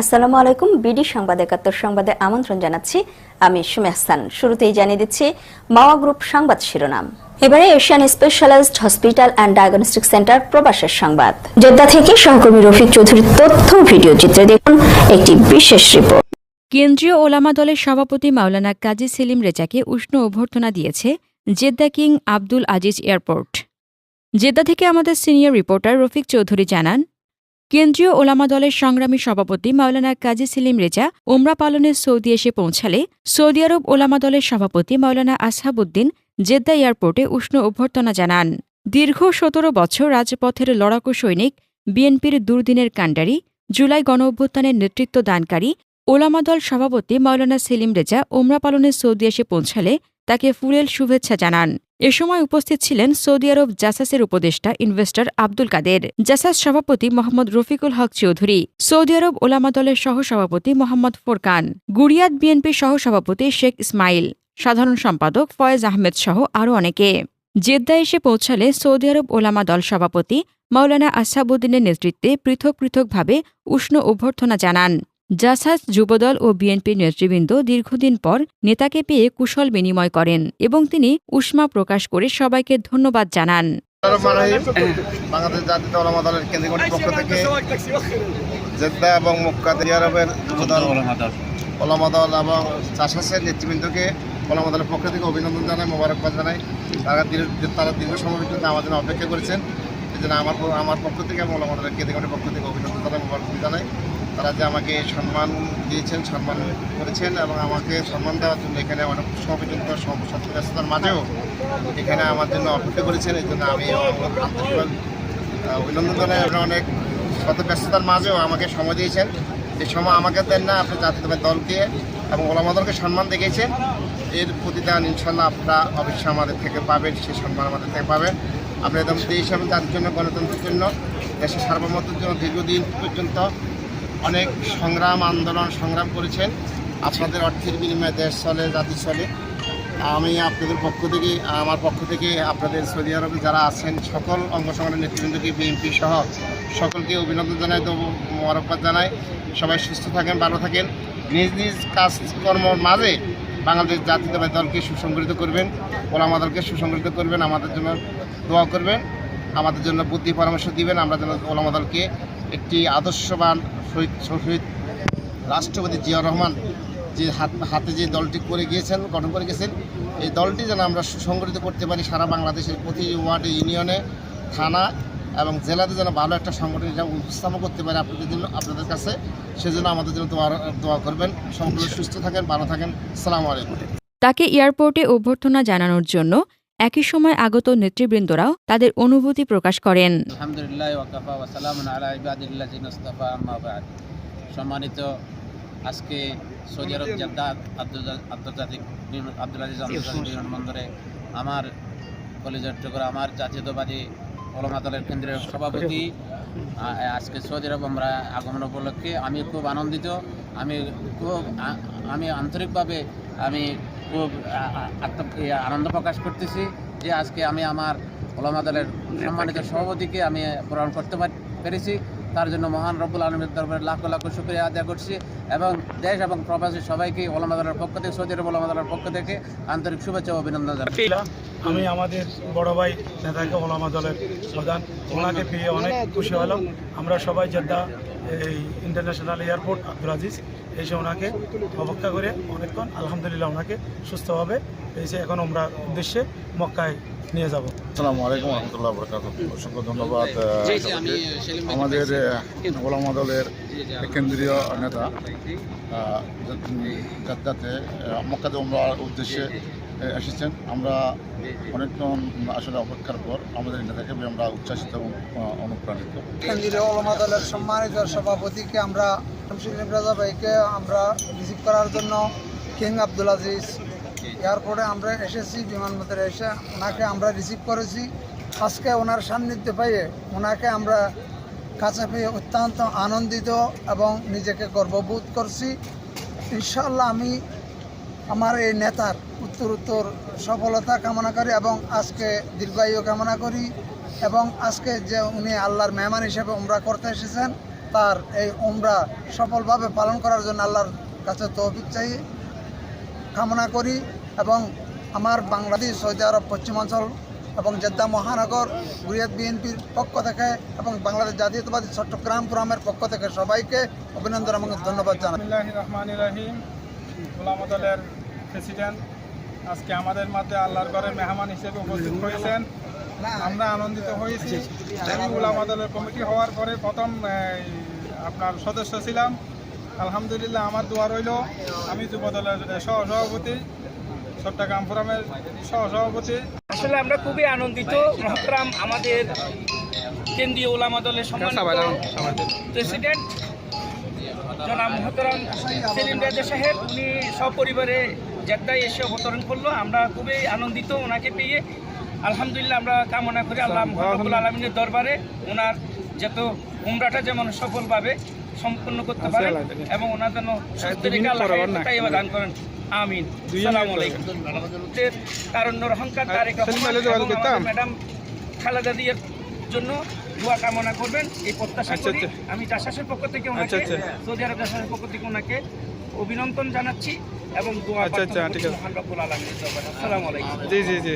আসসালামু আলাইকুম, বিডি সংবাদ একাত্তর সংবাদে আমন্ত্রণ জানাচ্ছি। আমি সুমে হাসান। শুরুতেই জানিয়ে দিচ্ছি, মাওয়া গ্রুপ সংবাদ শিরোনাম। এবারে Asian specialized hospital and diagnostic centre প্রবাসের সংবাদ। জেদ্দা থেকে সহকর্মী রফিক চৌধুরীর তথ্য ভিডিও চিত্রে দেখুন একটি বিশেষ রিপোর্ট। কেন্দ্রীয় ওলামা দলের সভাপতি মাওলানা কাজী সেলিম রেজাকে উষ্ণ অভ্যর্থনা দিয়েছে Jeddah King Abdul Aziz airport. Jeddah থেকে আমাদের সিনিয়র রিপোর্টার রফিক চৌধুরী জানান কেন্দ্রীয় ওলামা দলের সংগ্রামী সভাপতি মাওলানা কাজী সেলিম রেজা ওমরা পালনে সৌদি এসে পৌঁছালে সৌদি আরব ওলামা দলের সভাপতি মাওলানা আসহাবুদ্দিন জেদ্দা এয়ারপোর্টে উষ্ণ অভ্যর্থনা জানান। দীর্ঘ সতেরো বছর রাজপথের লড়াকু সৈনিক, বিএনপির দুর্দিনের কাণ্ডারি, জুলাই গণ অভ্যুত্থানের নেতৃত্ব দানকারী, ওলামা দল সভাপতি মাওলানা সেলিম রেজা ওমরা পালনে সৌদি এসে পৌঁছালে তাকে ফুলেল শুভেচ্ছা জানান। এ সময় উপস্থিত ছিলেন সৌদি আরব জাসাসের উপদেষ্টা ইনভেস্টর আব্দুল কাদের, জাসাস সভাপতি মোহাম্মদ রফিকুল হক চৌধুরী, সৌদি আরব ওলামা দলের সহসভাপতি মোহাম্মদ ফোরকান, গুরিয়াদ বিএনপির সহসভাপতি শেখ ইসমাইল, সাধারণ সম্পাদক ফয়েজ আহমেদ সহ আরও অনেকে। জেদ্দা এসে পৌঁছালে সৌদি আরব ওলামা দল সভাপতি মাওলানা আসহাবুদ্দিনের নেতৃত্বে পৃথক পৃথকভাবে উষ্ণ অভ্যর্থনা জানান। জাসাস যুবদল ও বিএনপির নেতৃবৃন্দ দীর্ঘদিন পর নেতাকে পেয়ে কুশল বিনিময় করেন এবং তিনি উষ্মা প্রকাশ করে সবাইকে ধন্যবাদ জানান। বাংলাদেশ জাতীয় ওলামা দলের কেন্দ্রীয় পক্ষ থেকে জেদ্দা এবং মক্কা সৌদি আরবের ওলামা দল এবং চাষাসের নেতৃবৃন্দকে ওলামা দলের পক্ষ থেকে অভিনন্দন জানাই, মোবারকবাদ জানাই। তারা তারা দীর্ঘ সময় পর্যন্ত জন্য অপেক্ষা করেছেন। এই আমার আমার পক্ষ থেকে এবং ওলামা দলের কেন্দ্রীয় পক্ষ থেকে অভিনন্দন জানাই, মোবারকবাদ জানাই। তারা যে আমাকে সম্মান দিয়েছেন, সম্মান করেছেন এবং আমাকে সম্মান দেওয়ার জন্য এখানে অনেক পর্যন্ত সব ব্যস্ততার মাঝেও এখানে আমার জন্য অপেক্ষা করেছেন। এই জন্য আমি অভিনন্দন জানাই। অনেক শত ব্যস্ততার মাঝেও আমাকে সময় দিয়েছেন। যে সময় আমাকে দেন না, আপনি জাতীয় দলকে এবং ওলামা দলকে সম্মান দেখিয়েছেন। এর প্রতিদান ইনশাল্লাহ আপনারা অবশ্যই আমাদের থেকে পাবেন, সেই সম্মান আমাদের থেকে পাবেন। আপনি একদম দেশ এবং জাতির জন্য, গণতন্ত্রের জন্য, দেশের সার্বভৌমত্বের জন্য দীর্ঘদিন পর্যন্ত অনেক সংগ্রাম, আন্দোলন, সংগ্রাম করেছেন। আপনাদের অর্থের বিনিময়ে দেশ চলে, জাতি চলে। আমি আপনাদের পক্ষ থেকে, আমার পক্ষ থেকে আপনাদের সৌদি আরবে যারা আছেন, সকল অঙ্গ নেতৃবৃন্দকে বিএনপি সহ সকলকে অভিনন্দন জানাই তো মোবারকবাদ জানাই। সবাই সুস্থ থাকেন, ভালো থাকেন। নিজ নিজ কাজকর্মর মাঝে বাংলাদেশ জাতীয়তাবাদী দলকে সুসংগঠিত করবেন, ওলামা দলকে সুসংগঠিত করবেন, আমাদের জন্য দোয়া করবেন। আমাদের জন্য বুদ্ধি পরামর্শ দিবেন, আমরা যেন ওলামা দলকে একটি আদর্শবান শহীদ শহীদ রাষ্ট্রপতি জিয়া রহমান যে হাত হাতে যে দলটি করে গিয়েছেন, গঠন করে গেছেন এই দলটি যেন আমরা সুসংগঠিত করতে পারি সারা বাংলাদেশের প্রতি ওয়ার্ডে ইউনিয়নে, থানা এবং জেলাতে যেন ভালো একটা সংগঠন এটা উপস্থাপন করতে পারি আপনাদের জন্য, আপনাদের কাছে। সেজন্য আমাদের জন্য দোয়া দোয়া করবেন। সম্পূর্ণ সুস্থ থাকেন, ভালো থাকেন। আসসালামু আলাইকুম। তাকে এয়ারপোর্টে অভ্যর্থনা জানানোর জন্য একই সময় আগত নেতৃবৃন্দরাও তাদের অনুভূতি প্রকাশ করেন। সম্মানিত আজকে সৌদি আরব জেদ্দা আন্তর্জাতিক আব্দুল আজিজ আন্তর্জাতিক বিমানবন্দরে আমার কলেজের আমার জাতীয়তাবাদী ওলামা দলের কেন্দ্রীয় সভাপতি। আজকে সৌদি আরব আমরা আগমন উপলক্ষে আমি খুব আনন্দিত, আমি খুব আমি আন্তরিকভাবে আমি খুব আনন্দ প্রকাশ করতেছি যে আজকে আমি আমার ওলামা দলের সম্মানিত সভাপতিকে আমি গ্রহণ করতে পার- পেরেছি। তার জন্য মহান রব্বুল আলমের দরবারে লাখ লাখ শুক্রিয়া আদায় করছি এবং দেশ এবং প্রবাসী সবাইকে ওলামা দলের পক্ষ থেকে, সৌদি আরব ওলামা দলের পক্ষ থেকে আন্তরিক শুভেচ্ছা ও অভিনন্দন জানাই। আমি আমাদের বড় ভাই নেতাকে ওলামা দলের প্রধান, ওনাকে পেয়ে অনেক খুশি হলাম। আমরা সবাই জেদ্দা, এই ইন্টারন্যাশনাল এয়ারপোর্ট আব্দুল আজিজ, এসে ওনাকে অপেক্ষা করে অনেকক্ষণ আলহামদুলিল্লাহ ওনাকে সুস্থভাবে এসে এখন আমরা উদ্দেশ্যে মক্কায় নিয়ে যাব। আসসালামু আলাইকুম রহমতুল্লাহ বরকাত অসংখ্য ধন্যবাদ আমাদের। আহ, দলের কেন্দ্রীয় নেতা যাতে মক্কাতে আমরা উদ্দেশ্যে এসেছেন। আমরা অনেকক্ষণ আসলে অপেক্ষার পর আমাদের নেতাকে আমরা উচ্ছ্বাসিত এবং অনুপ্রাণিত। কেন্দ্রীয় ওলামা দলের সম্মানিত সভাপতিকে আমরা শামসুল রাজা ভাইকে আমরা রিসিভ করার জন্য কিং আব্দুল আজিজ এয়ারপোর্টে আমরা এসেছি, বিমানবন্দরে এসে ওনাকে আমরা রিসিভ করেছি। আজকে ওনার সান্নিধ্য পেয়ে ওনাকে আমরা কাছে পেয়ে অত্যন্ত আনন্দিত এবং নিজেকে গর্ববোধ করছি। ইনশাল্লাহ আমি আমার এই নেতার উত্তর উত্তর সফলতা কামনা করি এবং আজকে দীর্ঘায়ু কামনা করি এবং আজকে যে উনি আল্লাহর মেহমান হিসেবে উমরা করতে এসেছেন, তার এই উমরা সফলভাবে পালন করার জন্য আল্লাহর কাছে তৌফিক চাই। কামনা করি। এবং আমার বাংলাদেশ, সৌদি আরব, পশ্চিমাঞ্চল এবং জেদ্দা মহানগর গুরিয়াত বিএনপির পক্ষ থেকে এবং বাংলাদেশ জাতীয়তাবাদী চট্টগ্রাম ফোরামের পক্ষ থেকে সবাইকে অভিনন্দন এবং ধন্যবাদ জানাই। রহমানির রহিম। গোলাম দলের প্রেসিডেন্ট আজকে আমাদের মধ্যে আল্লাহর ঘরের মেহমান হিসেবে উপস্থিত হয়েছেন। আমরা আনন্দিত হয়েছি। আমি উলামা দলের কমিটি হওয়ার পরে প্রথম আপনার সদস্য ছিলাম। আলহামদুলিল্লাহ আমার দোয়া রইল। আমি যুব দলের সহ সভাপতি চট্টগ্রাম ফোরামের সহ সভাপতি আসলে আমরা খুবই আনন্দিত। মহতরাম আমাদের কেন্দ্রীয় ওলামা দলের সম্মানিত প্রেসিডেন্ট জনাব মহতরাম সেলিম রাজা সাহেব উনি সপরিবারে জেদ্দায় এসে অবতরণ করল। আমরা খুবই আনন্দিত ওনাকে পেয়ে। আলহামদুলিল্লাহ আমরা কামনা করি আল্লাহ মহাবুল আলমিনের দরবারে ওনার যত উমরাটা যেমন সফলভাবে সম্পূর্ণ করতে পারে এবং ওনার জন্য সুস্থ রেখে আল্লাহ দান করেন। আমিন। সালাম আলাইকুম। এর কারণ্যর অহংকার তারেক ম্যাডাম খালেদা দিয়ার জন্য দোয়া কামনা করবেন। এই প্রত্যাশা করি আমি চাষাসের পক্ষ থেকে ওনাকে সৌদি আরব চাষাসের পক্ষ থেকে ওনাকে অভিনন্দন জানাচ্ছি এবং দোয়া আচ্ছা আচ্ছা ঠিক আছে। জি জি জি।